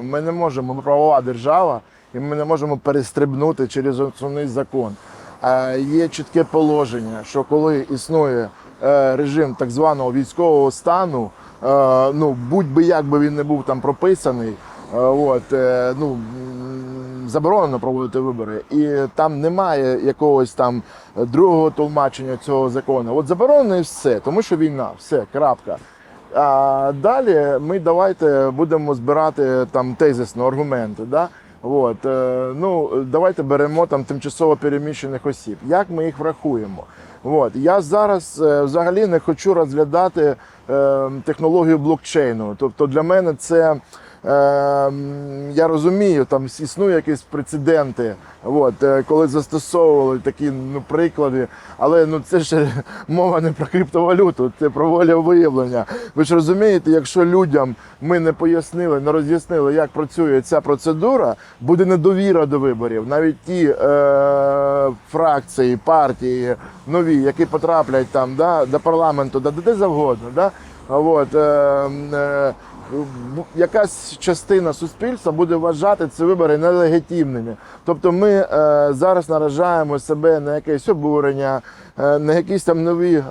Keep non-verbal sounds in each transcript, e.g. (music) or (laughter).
Ми не можемо, ми правова держава, і ми не можемо перестрибнути через основний закон. Е, є чітке положення, що коли існує е, режим так званого військового стану, е, ну будь-би як би він не був там прописаний, от, ну, заборонено проводити вибори. І там немає якогось там другого толмачення цього закону. От заборонено і все, тому що війна, все, крапка. А далі ми давайте будемо збирати там тезисно аргументи. Да? От, е, ну, давайте беремо там тимчасово переміщених осіб. Як ми їх врахуємо? От. Я зараз е, взагалі не хочу розглядати е, технологію блокчейну. Тобто для мене це. Е, м, Я розумію, там існують якісь прецеденти, от, е, коли застосовували такі ну, приклади, але ну, це ж (laughs) мова не про криптовалюту, це про волевиявлення. Ви ж розумієте, якщо людям ми не пояснили, не роз'яснили, як працює ця процедура, буде недовіра до виборів. Навіть ті е, фракції, партії нові, які потраплять там да, до парламенту, да, де завгодно. Да, от, е, е, якась частина суспільства буде вважати ці вибори нелегітимними. Тобто ми е, зараз наражаємо себе на якесь обурення, е, на якісь там нові, (laughs)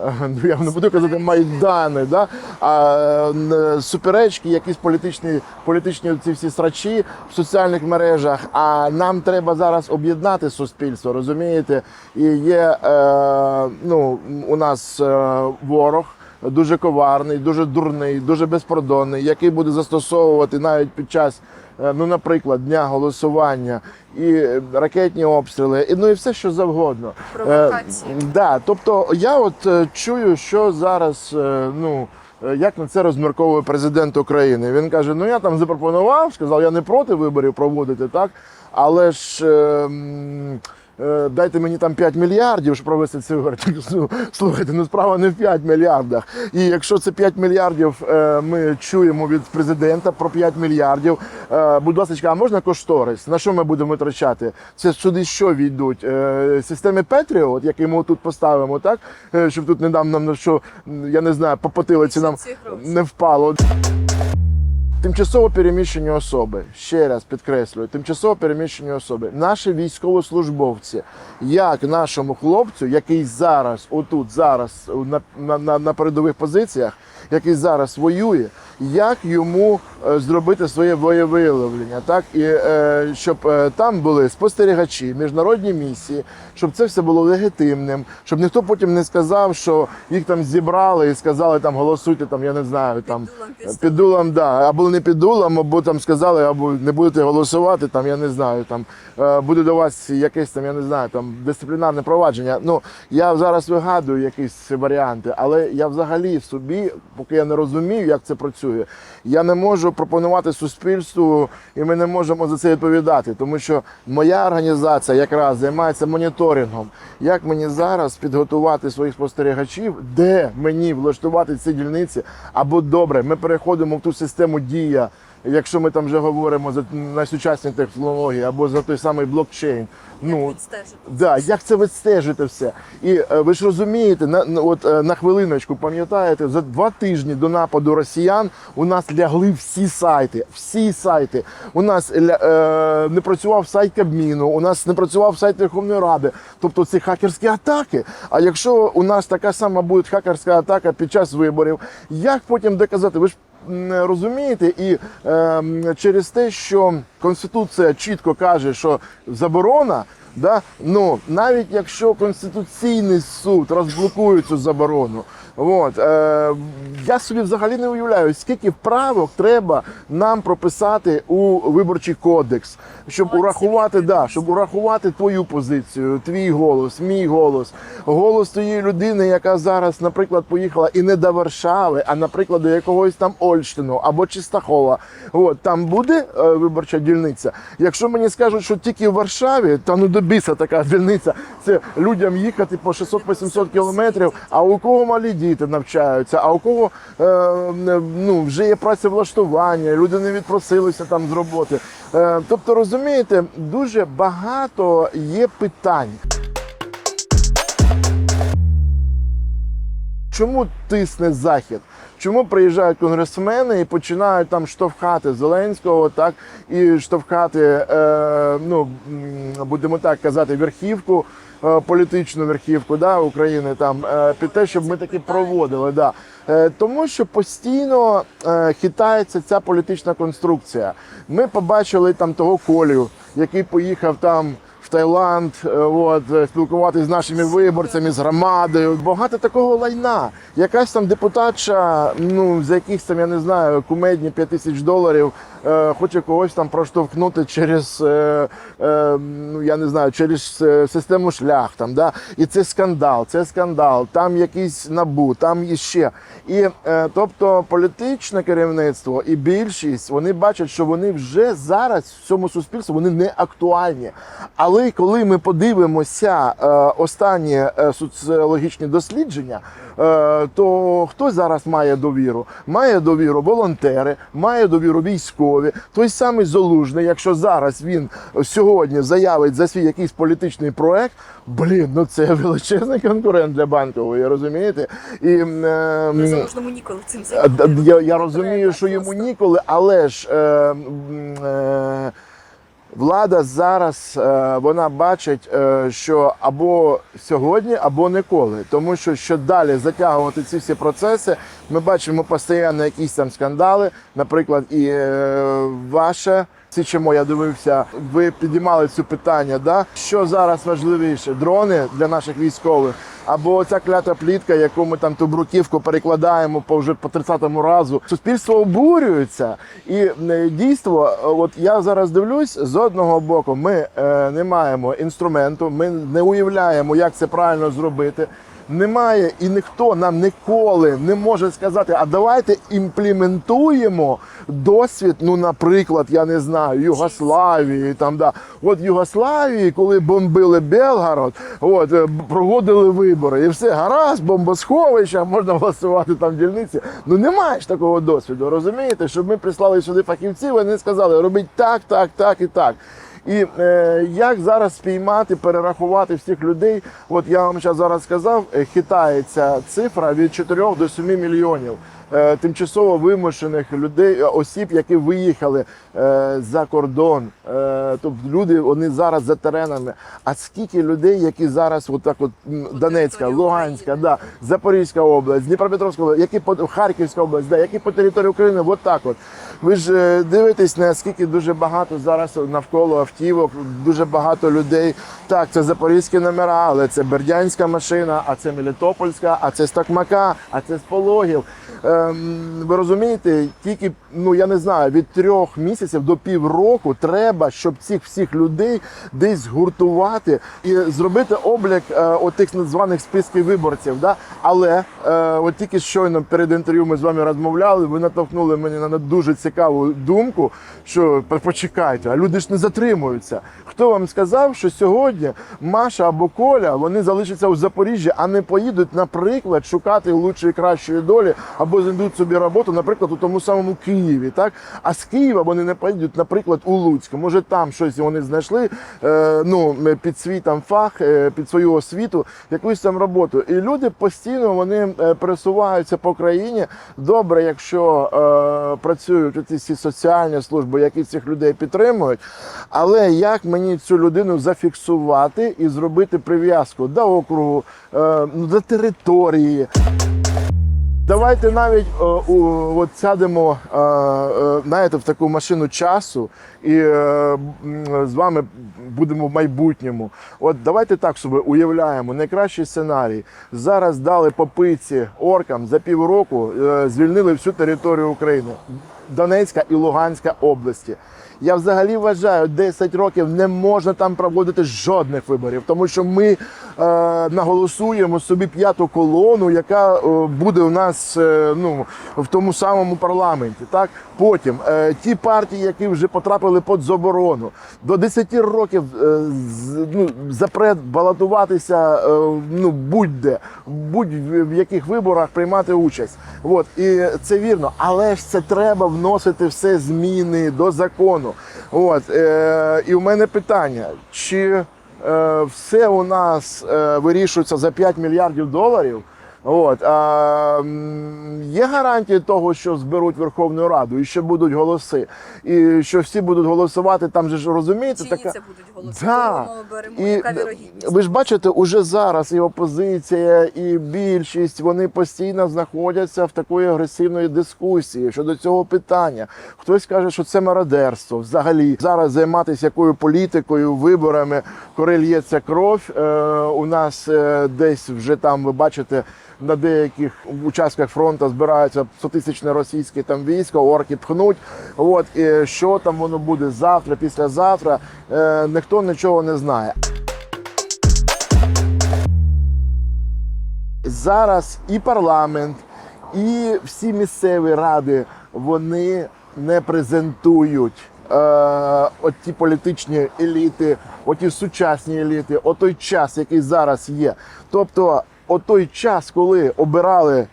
я не буду казати майдани, да? а е, суперечки, якісь політичні, політичні ці всі срачі в соціальних мережах. А нам треба зараз об'єднати суспільство, розумієте? І є е, ну, у нас е, ворог дуже коварний, дуже дурний, дуже безпродонний, який буде застосовувати навіть під час, е, ну, наприклад, дня голосування і е, ракетні обстріли, і ну і все, що завгодно. Провокації. Е, да, тобто я от е, чую, що зараз, е, ну. е, Як на це розмірковує президент України? Він каже: ну я там запропонував, сказав, я не проти виборів проводити, так? Але ж е, е, дайте мені там 5 мільярдів, щоб провести ці вибори. Ну, слухайте, ну справа не в 5 мільярдах. І якщо це 5 мільярдів е, ми чуємо від президента про 5 мільярдів, е, будь ласка, а можна кошторис? На що ми будемо витрачати? Це сюди що війдуть? Е, Системи Петріот, які ми тут поставимо, так? Е, Щоб тут не дам нам на що, я не знаю, по потилиці нам не впало. Тимчасово переміщені особи, ще раз підкреслюю, тимчасово переміщені особи, наші військовослужбовці, як нашому хлопцю, який зараз, отут, зараз на, на, на, на передових позиціях, який зараз воює, як йому е, зробити своє воєвиявлення, так? І е, щоб е, там були спостерігачі, міжнародні місії, щоб це все було легітимним, щоб ніхто потім не сказав, що їх там зібрали і сказали там голосуйте, там я не знаю, там під дулом, да, або не під дулом, або там сказали, або не будете голосувати, там я не знаю, там е, буде до вас якесь там, я не знаю, там дисциплінарне провадження. Ну я зараз вигадую якісь варіанти, але я взагалі собі, поки я не розумію, як це працює, я не можу пропонувати суспільству, і ми не можемо за це відповідати, тому що моя організація якраз займається моніторингом. Як мені зараз підготувати своїх спостерігачів, де мені влаштувати ці дільниці? Або добре, ми переходимо в ту систему дія, якщо ми там вже говоримо за найсучасні технології, або за той самий блокчейн. Ну, Відстежити. Да, як це відстежити все? І е, ви ж розумієте, на, от, е, на хвилиночку, пам'ятаєте, за два тижні до нападу росіян у нас лягли всі сайти. Всі сайти. У нас е, не працював сайт Кабміну, у нас не працював сайт Верховної Ради. Тобто це хакерські атаки. А якщо у нас така сама буде хакерська атака під час виборів, як потім доказати? Ви ж розумієте, і е, через те, що Конституція чітко каже, що заборона. Да? Ну, навіть якщо Конституційний суд розблокує цю заборону, от, е, я собі взагалі не уявляю, скільки правок треба нам прописати у виборчий кодекс, щоб урахувати, да, щоб урахувати твою позицію, твій голос, мій голос, голос тієї людини, яка зараз, наприклад, поїхала і не до Варшави, а наприклад, до якогось там Ольштину або Чистахова. От, там буде е, виборча дільниця. Якщо мені скажуть, що тільки в Варшаві, то ну до біса така дільниця. Це людям їхати по 600-800 кілометрів. А у кого малі діти навчаються, а у кого е, ну, вже є працевлаштування, люди не відпросилися там з роботи. Е, тобто, розумієте, дуже багато є питань. Чому тисне захід? Чому приїжджають конгресмени і починають там штовхати Зеленського, так і штовхати, е, ну будемо так казати, верхівку, е, політичну верхівку да, України там е, під те, щоб ми таки проводили. Да. Е, Тому що постійно е, хитається ця політична конструкція. Ми побачили там того Колю, який поїхав там. В Таїланд, е, от е, спілкуватися з нашими виборцями, з громадою. Багато такого лайна. Якась там депутатша, ну за якихось там я не знаю, кумедні 5 тисяч доларів, е, хоче когось там проштовхнути через е, е, ну я не знаю, через е, систему шлях. Там да і це скандал, це скандал. Там якийсь набу, там іще. І е, тобто політичне керівництво і більшість вони бачать, що вони вже зараз в цьому суспільстві вони не актуальні. Але коли ми подивимося е, останні е, соціологічні дослідження, е, то хто зараз має довіру? Має довіру волонтери, має довіру військові. Той самий Залужний, якщо зараз він сьогодні заявить за свій якийсь політичний проект, блін, ну це величезний конкурент для банкової, розумієте? І е, Ну, ніколи цим займатися. Я, я розумію, що йому ніколи, але ж е, е, влада зараз е, вона бачить, е, що або сьогодні, або ніколи. Тому що що далі затягувати ці всі процеси, ми бачимо постійно якісь там скандали. Наприклад, і е, ваше. Січемо, я дивився, ви підіймали цю питання. Да? Що зараз важливіше? Дрони для наших військових або ця клята плітка, яку ми там ту бруківку перекладаємо по вже по 30-му разу. Суспільство обурюється, і е, дійство, е, от я зараз дивлюсь, з одного боку, ми е, не маємо інструменту, ми не уявляємо, як це правильно зробити. Немає і ніхто нам ніколи не може сказати, а давайте імплементуємо досвід, ну, наприклад, я не знаю, Югославії. Там, да. От Югославії, коли бомбили Белгород, от, е, проводили вибори, і все гаразд, бомбосховища, можна голосувати там в дільниці. Ну немає ж такого досвіду, розумієте? Щоб ми прислали сюди фахівців, вони сказали, робіть так, так, так і так. І е, як зараз спіймати, перерахувати всіх людей? От я вам зараз сказав, е, хитається цифра від 4 до 7 мільйонів е, тимчасово вимушених людей, е, осіб, які виїхали е, за кордон. Е, тобто люди вони зараз за теренами. А скільки людей, які зараз, от так от Донецька, Луганська, да, Запорізька область, Дніпропетровська область, які по Харківська область, да, які по території України, от так от. Ви ж е, дивитесь, наскільки дуже багато зараз навколо автівок, дуже багато людей. Так, це запорізькі номера, але це бердянська машина, а це Мелітопольська, а це з Токмака, а це з Пологів. Ем, ви розумієте, тільки ну я не знаю, від трьох місяців до півроку треба, щоб цих всіх людей десь згуртувати і зробити облік е, отих званих списків виборців. Да? Але е, от тільки щойно перед інтерв'ю ми з вами розмовляли, ви натовхнули мене на дуже цікаву думку, що почекайте, а люди ж не затримуються. Хто вам сказав, що сьогодні Маша або Коля вони залишаться у Запоріжжі, а не поїдуть, наприклад, шукати лучшої кращої долі або знайдуть собі роботу, наприклад, у тому самому Києві. Так? А з Києва вони не поїдуть, наприклад, у Луцьк. Може, там щось вони знайшли е, ну, під свій там фах, е, під свою освіту, якусь там роботу. І люди постійно вони е, пересуваються по країні. Добре, якщо працюють ці соціальні служби, які цих людей підтримують. Але як мені цю людину зафіксувати і зробити прив'язку до округу, ну, до території? Давайте навіть о, о, от сядемо о, о, знаєте, в таку машину часу і о, з вами будемо в майбутньому. От давайте так собі уявляємо найкращий сценарій. Зараз дали попиці оркам за півроку, е, звільнили всю територію України, Донецька і Луганська області. Я взагалі вважаю, 10 років не можна там проводити жодних виборів, тому що ми е, наголосуємо собі п'яту колону, яка е, буде у нас е, ну, в тому самому парламенті. Так? Потім е, ті партії, які вже потрапили під заборону, до 10 років е, з- ну, запрет балотуватися е, ну, будь-де, будь-в яких виборах приймати участь. От, і це вірно, але ж це треба вносити все зміни до закону. От, е, і у мене питання: чи е, все у нас е, вирішується за 5 мільярдів доларів? От, а, є гарантії того, що зберуть Верховну Раду і що будуть голоси, і що всі будуть голосувати. Там же ж розумієте, Чиї така це будуть голоси? Да. Ми і ви ж бачите, уже зараз і опозиція, і більшість вони постійно знаходяться в такої агресивної дискусії щодо цього питання. Хтось каже, що це мародерство. Взагалі зараз займатися якою політикою, виборами, коли лється кров. Е, у нас е, десь вже там ви бачите. На деяких участках фронту збираються 100-тисячне російське там військо, орки пхнуть. От і що там воно буде завтра, післязавтра, е, ніхто нічого не знає. Зараз і парламент, і всі місцеві ради вони не презентують е, от ті політичні еліти, оті сучасні еліти, от той час, який зараз є. Тобто, от той час, коли обирали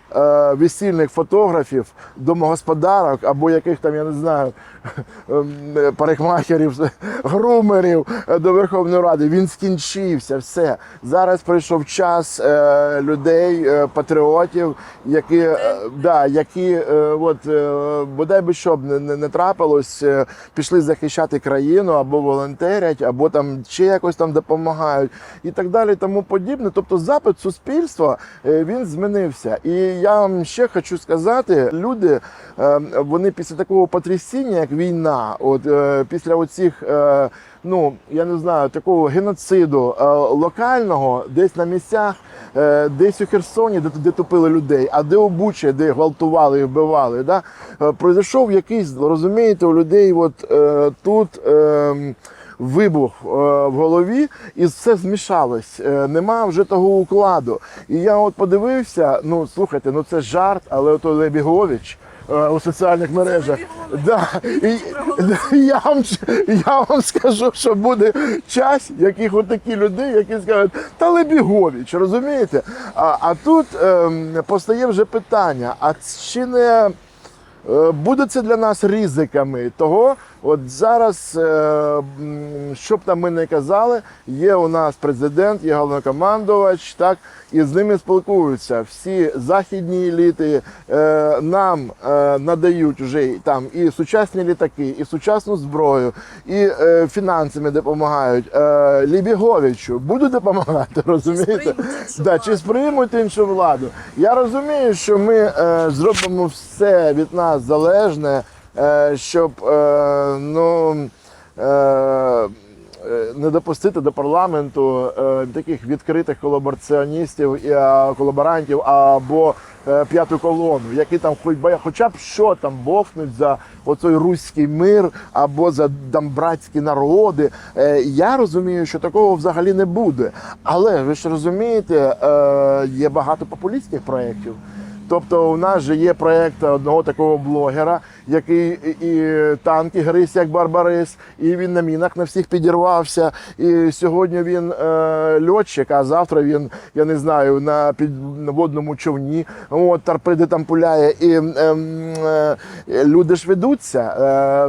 весільних фотографів, домогосподарок або яких там, я не знаю, (laughs) ем, е, парикмахерів, (laughs) грумерів е, до Верховної Ради, він скінчився. Все. Зараз прийшов час е, людей, е, патріотів, які, е, да, які е, от, е, бодай би що б не, не, трапилось, е, пішли захищати країну або волонтерять, або там ще якось там допомагають і так далі, тому подібне. Тобто запит суспільства е, він змінився. І я вам ще хочу сказати, люди е, вони після такого потрясіння, як війна, от е, після оцих. е, Ну, я не знаю, такого геноциду е, локального, десь на місцях, десь у Херсоні, де, де топили людей, а де у Бучі, де гвалтували і вбивали. Да? Пройшов якийсь, розумієте, у людей от, тут. Вибух е, в голові, і все змішалось. Е, нема вже того укладу. І я от подивився: ну слухайте, ну це жарт, але ото Лебігович е, у соціальних мережах. Да. І, я, вам, я вам скажу, що буде час, яких от такі люди, які скажуть, та Лебігович, розумієте? А, а тут ем, постає вже питання: а чи не. Е, Буде це для нас ризиками того, от зараз, е, що б там ми не казали, є у нас президент, є головнокомандувач, так, і з ними спілкуються. Всі західні еліти е, нам надають вже там і сучасні літаки, і сучасну зброю, і фінансами допомагають. Лібіговичу будуть допомагати, (laughs) розумієте? Да, чи сприймуть іншу владу. Я розумію, що ми зробимо все від нас залежне, е, щоб е, ну, е, не допустити до парламенту таких відкритих колабораціоністів і колаборантів або п'яту колону, які там хоч хоча б що там бовкнуть за оцей руський мир або за там братські народи. Я розумію, що такого взагалі не буде. Але ви ж розумієте, є багато популістських проєктів. Тобто у нас же є проєкт одного такого блогера, який і танки гриз як барбарис, і він на мінах на всіх підірвався. І сьогодні він е, льотчик, а завтра він, я не знаю, на підводному човні. От торпеди там пуляє. І ем, е, люди ж ведуться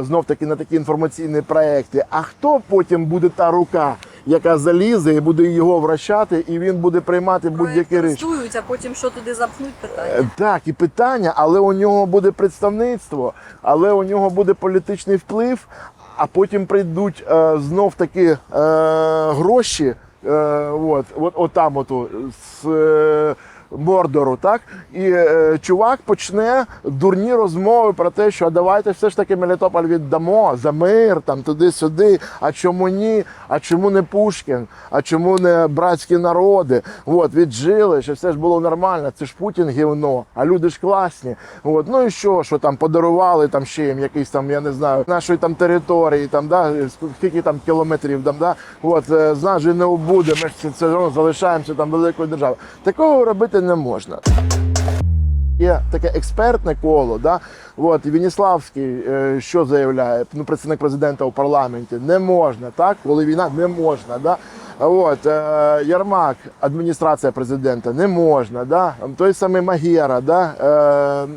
е, знов таки на такі інформаційні проекти. А хто потім буде та рука? Яка залізе і буде його вращати, і він буде приймати будь-які речі. а потім що туди запхнуть питання. Е, Так, і питання, але у нього буде представництво, але у нього буде політичний вплив, а потім прийдуть е, знов таки е, гроші. Е, от, от, от там от, з е, Мордору, так? І е, чувак почне дурні розмови про те, що давайте все ж таки Мелітополь віддамо за мир, там туди-сюди. А чому ні? А чому не Пушкін? А чому не братські народи? От, віджили, що все ж було нормально. Це ж Путін гівно, а люди ж класні. От, ну і що, що там подарували там ще їм якийсь там, я не знаю, нашої там території, там, да, скільки там кілометрів, там, да, от, е, з нас же не убуде, ми ж це, це залишаємося там великою державою. Такого робити не можна. Є таке експертне коло, да? От, Веніславський е, що заявляє, ну, представник президента у парламенті, не можна, так? Коли війна не можна. Да? От, е, Ярмак, адміністрація президента, не можна. Да? Той самий Магєра, да?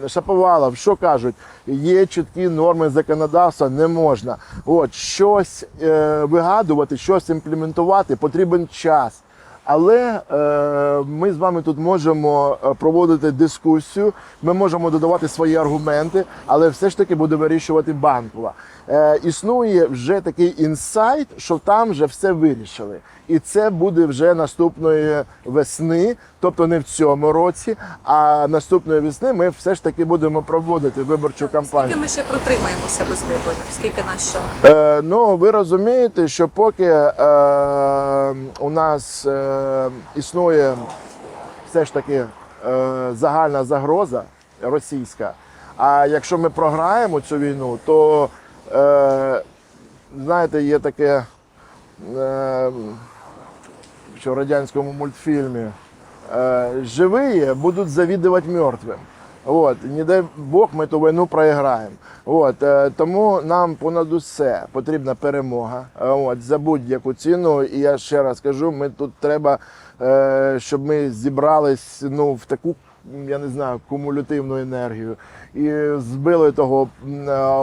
е, Шаповалов, що кажуть? Є чіткі норми законодавства, не можна. От, щось е, вигадувати, щось імплементувати, потрібен час. Але е, ми з вами тут можемо е, проводити дискусію, ми можемо додавати свої аргументи, але все ж таки буде вирішувати банкова. Е, існує вже такий інсайт, що там вже все вирішили. І це буде вже наступної весни, тобто не в цьому році, а наступної весни ми все ж таки будемо проводити виборчу кампанію. Скільки ми ще протримаємося без виборів? Скільки нас ще? Е, ну, ви розумієте, що поки е, у нас е, існує все ж таки е, загальна загроза російська, а якщо ми програємо цю війну, то е, знаєте, є таке, е, що в радянському мультфільмі е, живі будуть завідувати мертвим. От, не дай Бог, ми ту війну проіграємо. От, е, тому нам понад усе потрібна перемога. Е, От, за будь-яку ціну. І я ще раз кажу, ми тут треба, щоб ми зібрались ну, в таку, я не знаю, кумулятивну енергію. І збили того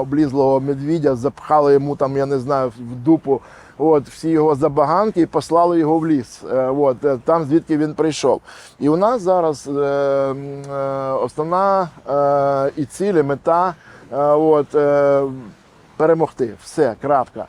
облізлого медвідя, запхали йому там, я не знаю, в дупу от, всі його забаганки і послали його в ліс. Е, От, е, там, звідки він прийшов. І у нас зараз е, основна і ціль, мета от, перемогти. Все, крапка.